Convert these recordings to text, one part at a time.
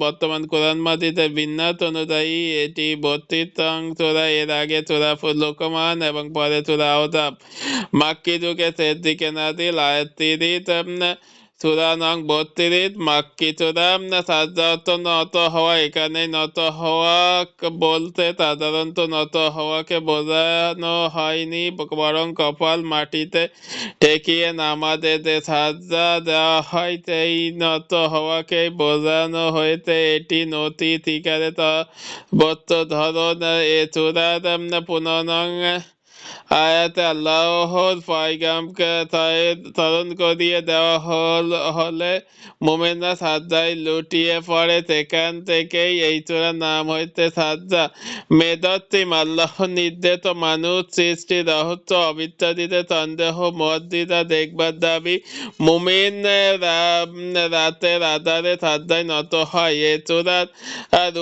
বর্তমান কোরআন মাজিদে বিন্যাস অনুযায়ী এটি বত্রিশতম সূরা এর আগে সূরা লোকমান এবং পরে সূরা আওতাব মাক্কি যুগে শেষ দিকে নাজিল আয়াত সূরা নং বত্রিশ মাক্কি সূরা সাধারণত নত হওয়া এখানে নত হওয়া বলতে সাধারণত নত হওয়াকে বোঝানো হয়নি বরং কপাল মাটিতে ঠেকিয়ে নামাজে যে সাজা দেওয়া হয় সেই নত হওয়াকেই বোঝানো হয়েছে এটি নথি শিকারে বত্র ধরন এ চূড়ার পুনরং আয়াতে আল্লাহর পয়গামকে স্মরণ করিয়ে দেওয়া হল হলে মোমেনরা সাজ্জায় লুটিয়ে পড়ে সেখান থেকেই এই চূড়ার নাম হইতে সাজ্জা মেদত্তিম আল্লাহ নির্দেশ মানুষ সৃষ্টি রহস্য অবিচ্ছাদিতে সন্দেহ মসজিদা দেখবার দাবি মুমিন রাতের আধারে সাজ্জায় নত হয় এ চূড়ার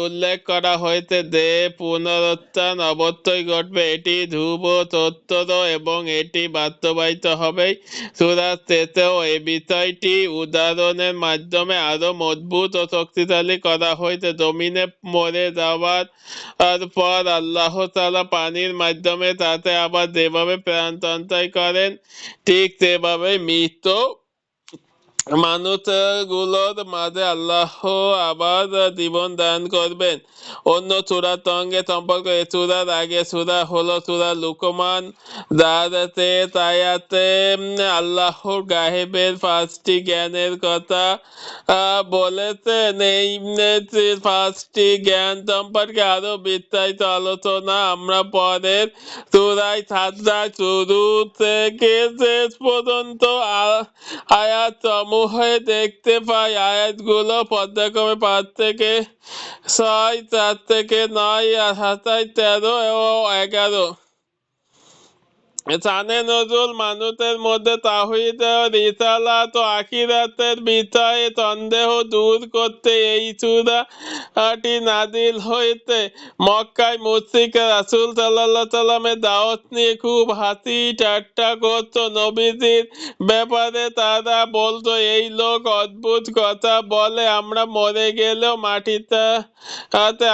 উল্লেখ করা হয়েছে দে পুনরুত্থান অবশ্যই ঘটবে এটি ধ্রুব সত্য এবং এটি বাস্তবায়িত হবে। সুরাজ এই বিষয়টি উদাহরণের মাধ্যমে আরও মজবুত ও শক্তিশালী করা হয়েছে। জমিনে মরে যাওয়ার পর আল্লাহ তালা পানির মাধ্যমে তাতে আবার যেভাবে প্রাণ করেন, ঠিক সেভাবে মৃত মানুষগুলোর মাঝে আল্লাহ আবার জীবন দান করবেন। অন্য চূড়ার সঙ্গে সম্পর্ক চূড়ার আগে চূড়া হলো চূড়া লুকমান যাতে তায়াতে আল্লাহর গাহেবের পাঁচটি জ্ঞানের কথা বলেছেন। এই পাঁচটি জ্ঞান সম্পর্কে আরও বিস্তারিত আলোচনা আমরা পরের চূড়ায় সাতটা শুরু থেকে শেষ পর্যন্ত আয়াত সমূহে দেখতে পাই আয়াতগুলো পর্যায়ক্রমে পাঁচ থেকে ছয়, চার থেকে নয় সাতাশ, তেরো ও এগারো। জানে নজরুল মানুষের মধ্যে তাহিদ রিসালাত আখিরাতের বিষয়ে সন্দেহ দূর করতে এই সূরাটি নাজিল হয়েছে মক্কায় মুশরিক রাসূল সাল্লাল্লাহু সাল্লামের দাওয়াত নিয়ে খুব হাসি ঠাট্টা করতো নবীজির ব্যাপারে তারা বলতো এই লোক অদ্ভুত কথা বলে আমরা মরে গেলেও মাটিতে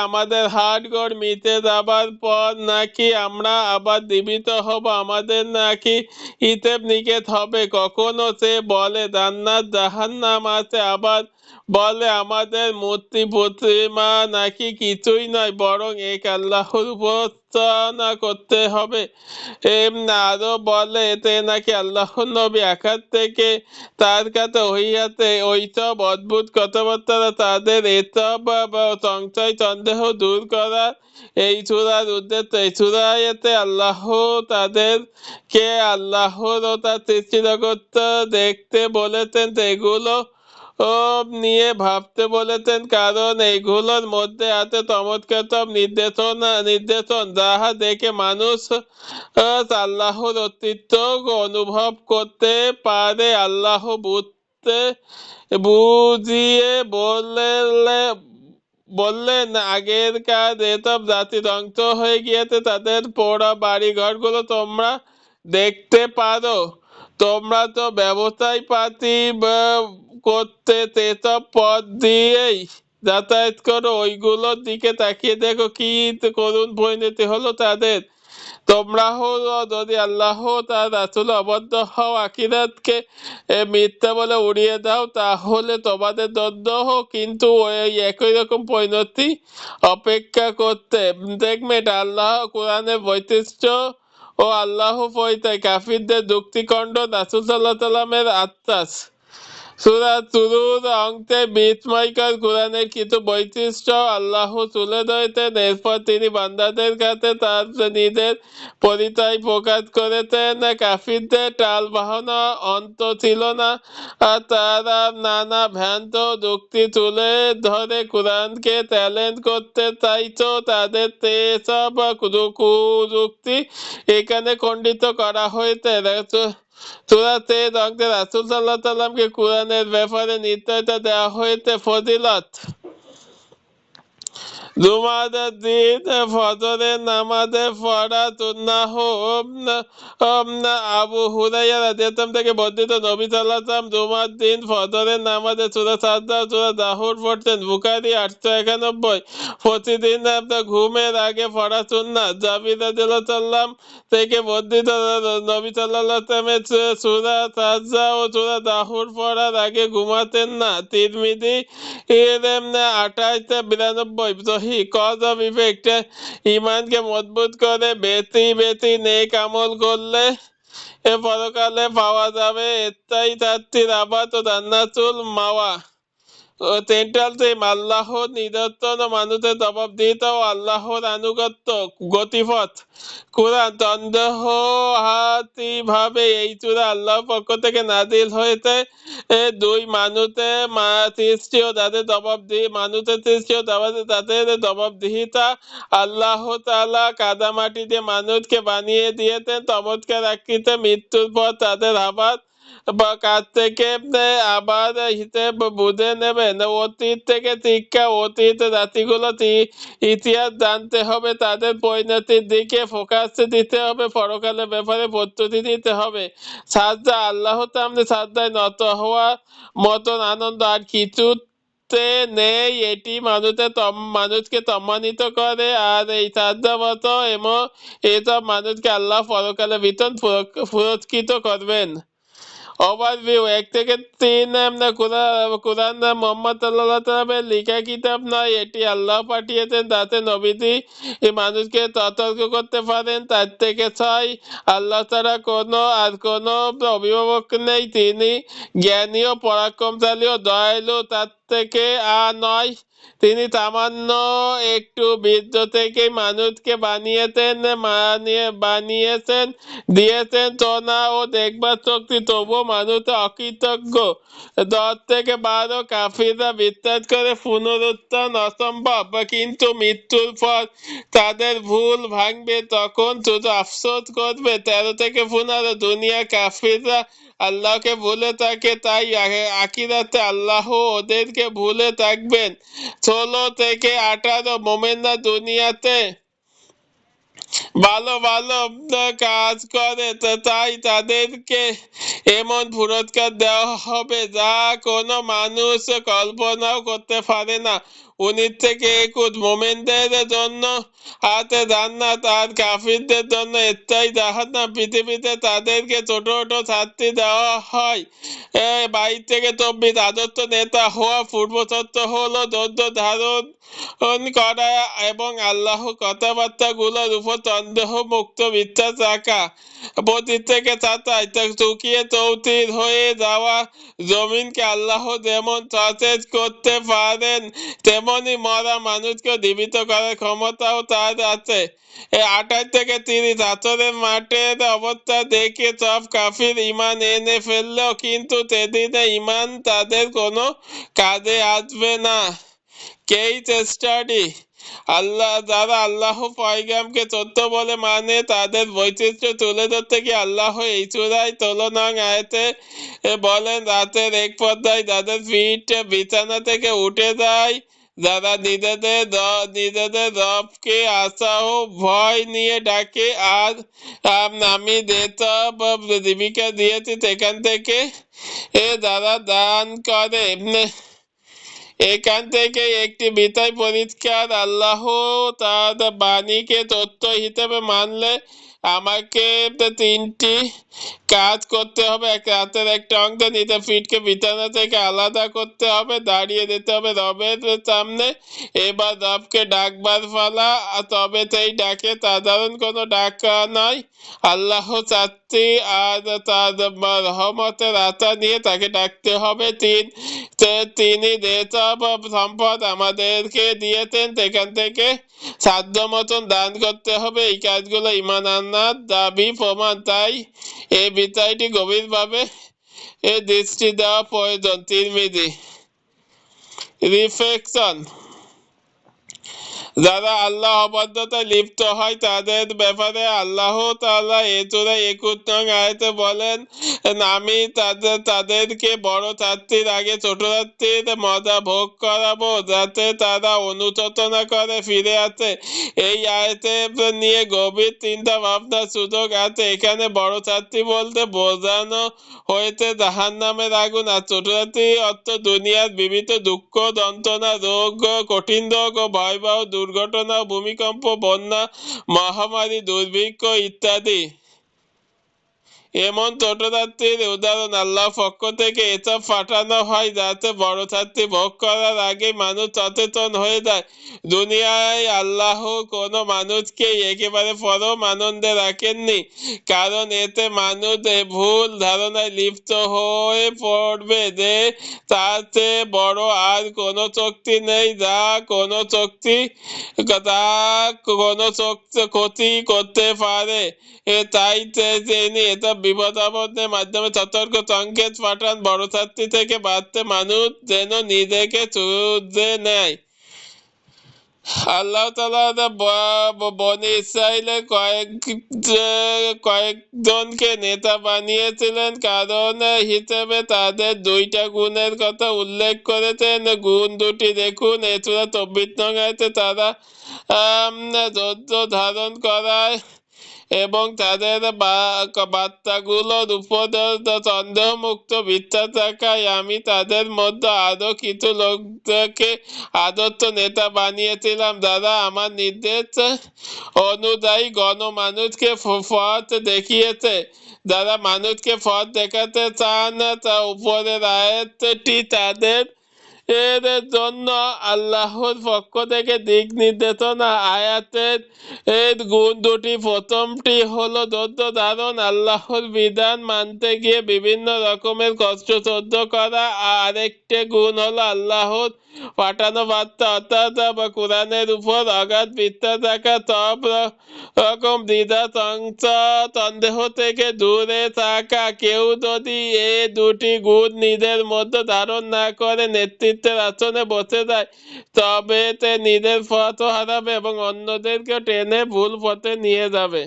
আমাদের হাড় গোড় মিটে যাবার পর নাকি আমরা আবার জীবিত হব আমাদের নাকি ইতেব নিকেত হবে? কখনো সে বলে জান্নাত জাহান্নাম আছে আবার বলে, আমাদের মূর্তি প্রতিমা নাকি কিছুই নয়, বরং এক আল্লাহর উপাসনা করতে হবে। আরও বলে, এতে নাকি আল্লাহ নবী আকাশ থেকে তার কাছে হইয়াতে ওইসব অদ্ভুত কথাবার্তা তাদের এসব সংশয়, সন্দেহ দূর করা এই চূড়ার উদ্দেশ্য। এই আল্লাহ তাদের কে আল্লাহর ও তার সৃষ্টি জগৎ দেখতে বলেছেন এগুলো ও নিয়ে ভাবতে বলেছেন, কারণ এইগুলোর মধ্যে আছে চমৎকার নির্দেশনা, নির্দেশন, যাহা দেখে মানুষ আল্লাহর অস্তিত্ব অনুভব করতে পারে। আল্লাহ বুঝতে, বুঝিয়ে বললে, বললেন আগের আগেরকার যেসব জাতি ধ্বংস হয়ে গিয়েছে, তাদের পোড়া বাড়ি ঘরগুলো তোমরা দেখতে পারো। তোমরা তো ব্যবসায় পাতি করতে সেসব পথ দিয়েই যাতায়াত করো। ওইগুলোর দিকে তাকিয়ে দেখো কি করুণ পরিণতি হলো তাদের। তোমরা হলো, যদি আল্লাহ তার রাসূল অবদ্ধ হও আকিরাতকে মিথ্যা বলে উড়িয়ে দাও, তাহলে তোমাদের হোক। কিন্তু ওই একই রকম পরিণতি অপেক্ষা করতে। দেখবে এটা আল্লাহ কোরআনের বৈশিষ্ট্য ও আল্লাহ পরিতাই কাফিরদের যুক্তিকণ্ড রাসূল সাল্লাহ সাল্লামের আত্মাস। সূরা তুরুর অংশে বিস্ময়কর কোরআনের কিছু বৈশিষ্ট্য আল্লাহ তুলে ধরেছেন। এরপর তিনি বান্দাদের কাছে তার নিজের পরিচয় প্রকাশ করেছেন। কাফিরদের টাল বাহানা অন্ত ছিল না। তারা নানা ভ্রান্ত যুক্তি তুলে ধরে কোরআনকে চ্যালেঞ্জ করতে চাইতো। তাদের সেসব কুযুক্তি এখানে খণ্ডিত করা হয়েছে। সুরাতে রক্তে রাসুল সাল্লাহ সাল্লামকে কোরআনের ব্যাপারে নির্দেশটা দেওয়া হয়েছে ফজিলত। জুমাদের দিন ফজরের নামাজে পড়া সুন্নাহ আবু হুরাইয়া রাদিয়াতাম থেকে বর্ধিত নবী সাল্লাম জুমার দিন ফজরের নামাজে সুরা সাদ্দা সুরা দাহুর পড়তেন। বুখারি আটশো একানব্বই। প্রতিদিন আপনার ঘুমের আগে পড়া সুন্না। জাবির সাল্লাম থেকে বর্ধিত নবী সাল্লামের সুরা সাজা ও সুরা দাহুর পড়ার আগে ঘুমাতেন না। তিরমিদি এর আঠাইশ বিরানব্বই। সহি কজ অফ ইফেক্টে ইমানকে মজবুত করে বেশি বেশি নেক আমল করলে এ পরকালে পাওয়া যাবে। এটাই তাত্তির আবাত ও জান্নাতুল মাওয়া। সেন্ট্রাল আল্লাহর ও মানুষের জবাবদিহিতা ও আল্লাহর আনুগত্য, গতিপথ। কোরআন তন্দেহাতি ভাবে এই চূড়া আল্লাহর পক্ষ থেকে নাজিল হয়েছে। দুই মানুষের মা সৃষ্টি ও তাদের জবাবদিহি মানুষের সৃষ্টি ও তাদের জবাবদিহিতা আল্লাহ তাআলা কাদামাটি দিয়ে মানুষকে বানিয়ে দিয়েছেন। চমৎকার আকৃতি মৃত্যুর পর তাদের আবার বা থেকে আবার হিসেব বুঝে নেবেন অতীত থেকে শিক্ষা, অতীত জাতিগুলো ইতিহাস জানতে হবে, তাদের পরিণতির দিকে ফোকাস দিতে হবে, পরকালের ব্যাপারে প্রস্তুতি নিতে হবে। সাজদা আল্লাহ সামনে সাজদায় নত হওয়ার মতন আনন্দ, আর কিছু নেই, এটি মানুষের মানুষকে সম্মানিত করে, আর এই মতো এমন, এসব মানুষকে আল্লাহ পরকালে বিতন পুরস্কৃত করবেন। ওভারভিউ এক থেকে তিন কোরআন মোহাম্মদ আল্লাহ তালামের লিখা কিতাব নয়। এটি আল্লাহ পাঠিয়েছেন, তাতে নবীজি মানুষকে ততর্ক করতে পারেন। তার থেকে ছয়, আল্লাহ ছাড়া কোনো আর কোনো অভিভাবক নেই। তিনি জ্ঞানী ও পরাক্রমশালী ও দয়ালু। তার থেকে আ নয়, তিনি সামান্য একটু বীর্য থেকে মানুষকে বানিয়েছেন বানিয়ে বানিয়েছেন, দিয়েছেন চনা ও দেখবার শক্তি। তবুও মানুষ অকৃতজ্ঞ। দশ থেকে বারো কাফিররা বিশ্বাস করে পুনরুত্থান অসম্ভব, কিন্তু মৃত্যুর পর তাদের ভুল ভাঙবে তখন শুধু আফসোস করবে, তেরো থেকে পনেরো দুনিয়া কাফিররা আল্লাহকে ভুলে থাকে তাই আকিরাতে আল্লাহ ওদেরকে ভুলে থাকবেন। ষোলো থেকে আঠারো মোমেনা দুনিয়াতে ভালো ভালো কাজ করে তাই তাদেরকে এমন পুরস্কার দেওয়া হবে যা কোনো মানুষ কল্পনাও করতে পারে না। উনিশ থেকে একুশ মোমেনদের জন্য হাতে জান্নাত আর কাফিরদের জন্য স্থায়ী জাহান্নাম পৃথিবীতে তাদেরকে ছোট ছোট শাস্তি দেওয়া হয়। বাইশ থেকে চব্বিশ আদর্শ নেতা হওয়া পূর্বশর্ত হলো দৈর্ঘ্য ধারণ করা এবং আল্লাহ কথাবার্তাগুলোর উপর সন্দেহ মুক্ত বিশ্বাস রাখা পঁচিশ থেকে সাতাশ চুকিয়ে চৌতির যাওয়া জমিনকে আল্লাহ যেমন সচেত করতে পারেন, তেমনি মরা মানুষকে জীবিত করার ক্ষমতাও তার আছে। আঠাশ থেকে তিরিশ আসরের মাঠের অবস্থা দেখে সব কাফির ইমান এনে ফেললেও কিন্তু সেদিনে ইমান তাদের কোনো কাজে আসবে না। কেইস স্টাডি আল্লাহ যারা আল্লাহ পয়গামকে সত্য বলে মানে তাদের বৈচিত্র্য তুলে ধরতে গিয়ে আল্লাহ এই চূড়ায় তুলনাং আয়তে বলেন, রাতের এক পর্দায় যাদের পিঠ বিছানা থেকে উঠে যায়। যারা নিজেদের নিজেদের রবকে আশা ও ভয় নিয়ে ডাকে আর আমি যেসব জীবিকা দিয়েছি, সেখান থেকে এ যারা দান করে এখান থেকে একটি বিতাই পরিষ্কার আল্লাহ তার বাণীকে তত্ত্ব হিসেবে মানলে আমাকে তিনটি কাজ করতে হবে। এক রাতের একটা অঙ্ক, নিতে ফিটকে বিছানা থেকে আলাদা করতে হবে, দাঁড়িয়ে দিতে হবে রবের সামনে। এবার রবকে ডাকবার ফালা তবে সেই ডাকে সাধারণ কোনো ডাকা নয় আল্লাহ চাচ্ছি, আর তার রহমতের আশা নিয়ে তাকে ডাকতে হবে। তিন তিনি যেসব সম্পদ আমাদেরকে দিয়েছেন, সেখান থেকে সাধ্য মতন দান করতে হবে। এই কাজগুলো ইমান আন্নার দাবি প্রমাণ তাই এই বিষয়টি গভীরভাবে দৃষ্টি দেওয়া প্রয়োজন। তিরমিজি রিফ্লেকশন যারা আল্লাহ অবাধ্যতায় লিপ্ত হয়, তাদের ব্যাপারে আল্লাহ তাআলা এ চূড়া একুশ নং আয়াতে বলেন, আমি তাদের, তাদেরকে বড় ছাত্রীর আগে ছোট ছাত্রীর মজা ভোগ করাবো, যাতে তারা অনুচেতনা করে ফিরে আসে। এই আয়াতে নিয়ে গভীর চিন্তা ভাবনার সুযোগ আছে। এখানে বড় ছাত্রী বলতে বোঝানো হয়েছে জাহান নামের আগুন, আর ছোট ছাত্রী অর্থ দুনিয়ার বিভিন্ন দুঃখ, যন্ত্রণা, রোগ, কঠিন রোগ ও ভয়াবহ দুর্ঘটনা ভূমিকম্প বন্যা মহামারী দুর্ভিক্ষ ইত্যাদি এমন ছোটযাত্রীর উদাহরণ আল্লাহ পক্ষ থেকে এসব ফাটানো হয় যাতে বড় ছাত্রী ভোগ করার আগে মানুষ সচেতন হয়ে যায়। দুনিয়ায় আল্লাহ কোনো মানুষকে একেবারে পরম আনন্দে রাখেননি, কারণ এতে মানুষ ভুল ধারণায় লিপ্ত হয়ে পড়বে যে তাতে বড় আর কোনো শক্তি নেই, যা কোনো শক্তি তা কোনো শক্তি ক্ষতি করতে পারে। তাই তিনি এটা বিপদ আপদের মাধ্যমে সতর্ক সংকেত পাঠান বড় ছাত্রী থেকে বাড়তে মানুষ যেন নিজেকে চুজে নেয়। আল্লাহ তালা বনি কয়েক কয়েকজনকে নেতা বানিয়েছিলেন। কারণ হিসেবে তাদের দুইটা গুণের কথা উল্লেখ করেছেন। গুণ দুটি দেখুন, এছাড়া চব্বিশ নং তারা ধৈর্য ধারণ করায়। এবং তাদের বার্তাগুলোর উপর সন্দেহমুক্ত বিশ্বাস থাকায় আমি তাদের মধ্যে আরও কিছু লোকদেরকে আদর্শ নেতা বানিয়েছিলাম। যারা আমার নির্দেশ অনুযায়ী গণমানুষকে পথ দেখিয়েছে। যারা মানুষকে পথ দেখাতে চান, তা উপরের আয়াতটি তাদের এর জন্য আল্লাহর পক্ষ থেকে দিক নির্দেশনা আয়াতের এর গুণ দুটি। প্রথমটি হলো দত্ত ধারণ, আল্লাহর বিধান মানতে গিয়ে বিভিন্ন রকমের কষ্ট সহ্য করা। আরেকটি গুণ হলো আল্লাহর পাঠানো বার্তা, অর্থাৎ বা কোরআনের উপর অগাধ বিশ্বাস থাকা সব রকম দ্বিধা সন্দেহ থেকে দূরে থাকা। কেউ যদি এ দুটি গুণ নিজের মধ্যে ধারণ না করে নেতৃত্বের আসনে বসে যায়। তবে তে নিজের পথ হারাবে এবং অন্যদেরকে টেনে ভুল পথে নিয়ে যাবে।